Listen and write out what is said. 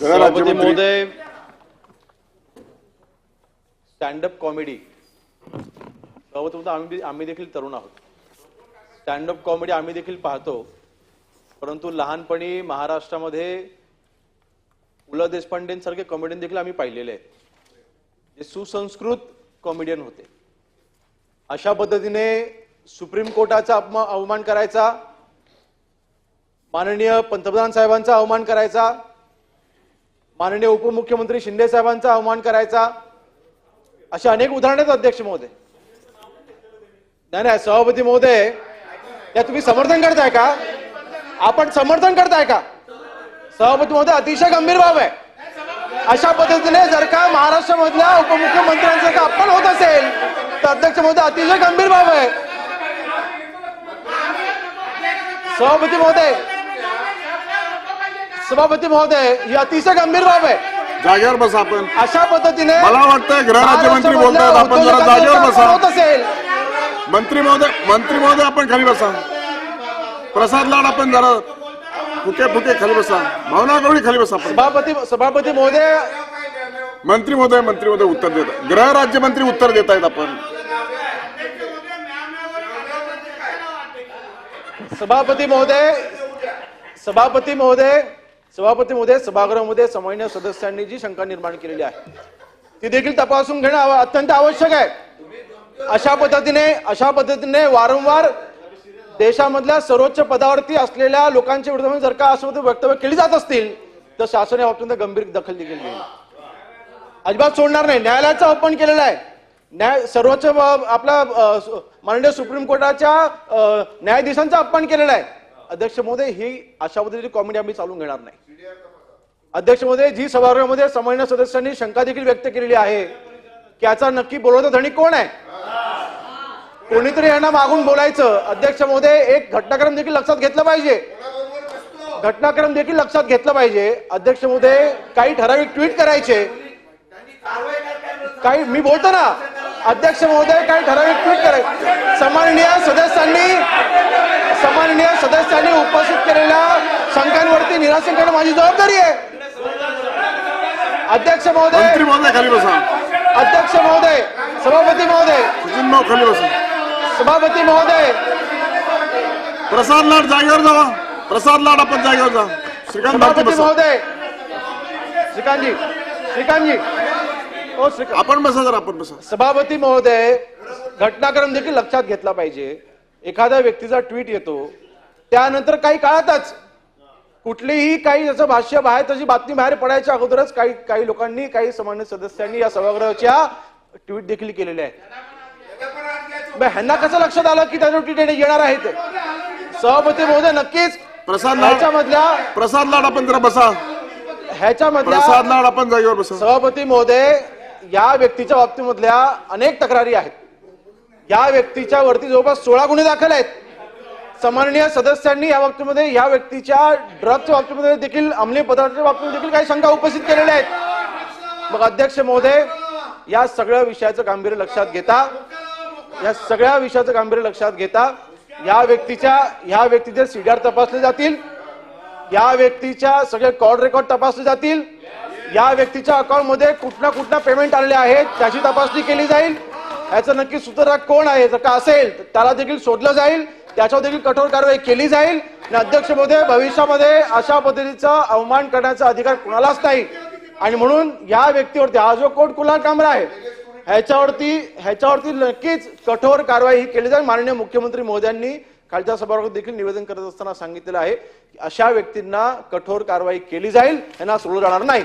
सभापती महोदय stand up comedy सभापती आम्ही आम्ही देखील तरुण आहोत. स्टँडअप कॉमेडी आम्ही देखील पाहतो. परंतु लहानपणी महाराष्ट्रामध्ये पु ल देशपांडेंसारखे कॉमेडियन देखील आम्ही पाहिलेले आहेत. जे सुसंस्कृत कॉमेडियन होते. अशा पद्धतीने सुप्रीम कोर्टाचा अपमा अवमान करायचा माननीय पंतप्रधान साहेबांचा अवमान करायचा माननीय उपमुख्यमंत्री शिंदे साहेबांचा अवमान करायचा. अशा अनेक उदाहरणं आहेत अध्यक्ष महोदय. नाही नाही सभापती महोदय या तुम्ही समर्थन करताय का? आपण समर्थन करताय का? सभापती महोदय अतिशय गंभीर बाब आहे. अशा पद्धतीने जर का महाराष्ट्रामधल्या उपमुख्यमंत्र्यांचा जर का अपमान होत असेल तर अध्यक्ष महोदय अतिशय गंभीर बाब आहे. सभापती महोदय सभापती महोदय ही अतिशय गंभीर बाब आहे. जागेवर बसा आपण. अशा पद्धतीने मला वाटतं गृहराज्यमंत्री महाराष्ट्रामधल्या बोलतायत आपण जरा जागेवर बसा. होत असेल. मंत्री महोदय मंत्री महोदय आपण खाली बसा. प्रसाद लाड आपण जरा फुके फुके खाली बसा. भावना गवळी खाली बसा सभापती सभापती महोदय. मंत्री महोदय मंत्री महोदय उत्तर देत. गृह राज्यमंत्री उत्तर देत आहेत आपण. सभापती महोदय सभापती महोदय सभापतीमध्ये सभागृहामध्ये सामान्य सदस्यांनी जी शंका निर्माण केलेली आहे ती देखील तपासून घेणं अत्यंत आवश्यक आहे. अशा पद्धतीने अशा पद्धतीने वारंवार देशामधल्या सर्वोच्च पदावरती असलेल्या लोकांच्या विरोधात जर का असं वक्तव्य केली जात असतील तर शासन या बाबतीत गंभीर दखल देखील घेईल. अजिबात सोडणार नाही. न्यायालयाचा अपमान केलेला आहे. न्याय सर्वोच्च आपला माननीय सुप्रीम कोर्टाच्या न्यायाधीशांचा अपमान केलेला आहे. अध्यक्ष महोदय ही अशा पद्धतीची कॉमेडी आम्ही चालून घेणार नाही. अध्यक्ष महोदय जी सभागृहामध्ये सामान्य सदस्यांनी शंका देखील व्यक्त केलेली आहे की याचा नक्की बोलवता धणी कोण आहे? कोणीतरी यांना मागून बोलायचं. अध्यक्ष महोदय एक घटनाक्रम देखील लक्षात घेतलं पाहिजे. घटनाक्रम देखील लक्षात घेतलं पाहिजे. अध्यक्ष महोदय काही ठराविक ट्विट करायचे. काही मी बोलतो ना. अध्यक्ष महोदय काही ठराविक ट्विट करायचे. सन्माननीय सदस्यांनी सदस्यांनी उपस्थित केलेल्या शंकांवरती निरासन करणं माझी जबाबदारी आहे. अध्यक्ष महोदय. खाली बसा. अध्यक्ष महोदय. सभापती महोदय. खाली बसा. सभापती महोदय. प्रसाद लाड जागेवर जावा. प्रसाद लाड आपण जागेवर जा. श्रीकांत सभापती महोदय. श्रीकांतजी. श्रीकांतजी. ओ श्रीकांत. आपण बसा जरा आपण बसा. सभापती महोदय घटनाक्रम देखील लक्षात घेतला पाहिजे. एखाद्या व्यक्तीचा ट्विट येतो. त्यानंतर काही काळातच कुठलीही काही त्याचं भाष्य बाहेर त्याची बातमी बाहेर पडायच्या अगोदरच काही काही लोकांनी काही सामान्य सदस्यांनी या सभागृहाच्या ट्विट देखील केलेल्या आहेत. ह्यांना कसं लक्षात आलं की त्याच्यावर ट्विट येणार आहे ते? सभापती महोदय नक्कीच. प्रसाद ह्याच्यामधल्या प्रसाद लाड आपण जरा बसा. ह्याच्यामधल्या प्रसाद लाड आपण जागेवर बसा. सभापती महोदय या व्यक्तीच्या बाबतीमधल्या अनेक तक्रारी आहेत. या व्यक्तीच्या वरती जवळपास सोळा गुन्हे दाखल आहेत. सन्माननीय सदस्यांनी या बाबतीमध्ये या व्यक्तीच्या ड्रग्सच्या बाबतीमध्ये देखील अंमली पदार्थाच्या बाबतीत देखील काही शंका उपस्थित केलेल्या आहेत. मग अध्यक्ष महोदय या सगळ्या विषयाचं गांभीर्य लक्षात घेता या सगळ्या विषयाचं गांभीर्य लक्षात घेता या व्यक्तीच्या या व्यक्तीचे सीडीआर तपासले जातील या व्यक्तीच्या सगळे कॉल रेकॉर्ड तपासले जातील या व्यक्तीच्या अकाउंटमध्ये कुठना कुठना पेमेंट आलेले आहेत त्याची तपासणी केली जाईल. याचं नक्की सूत्रधार कोण आहे जर का असेल तर त्याला देखील शोधलं जाईल. त्याच्यावर देखील कठोर कारवाई केली जाईल. आणि अध्यक्ष भविष्यामध्ये अशा पद्धतीचा अवमान करण्याचा अधिकार कुणालाच नाही. आणि म्हणून या व्यक्तीवरती हा जो कोर्ट कुला कामरा आहे ह्याच्यावरती ह्याच्यावरती नक्कीच कठोर कारवाई ही केली जाईल. माननीय मुख्यमंत्री मोदयांनी कालच्या सभागृहात देखील निवेदन करत असताना सांगितलेलं आहे की अशा व्यक्तींना कठोर कारवाई केली जाईल यांना सोडलं जाणार नाही.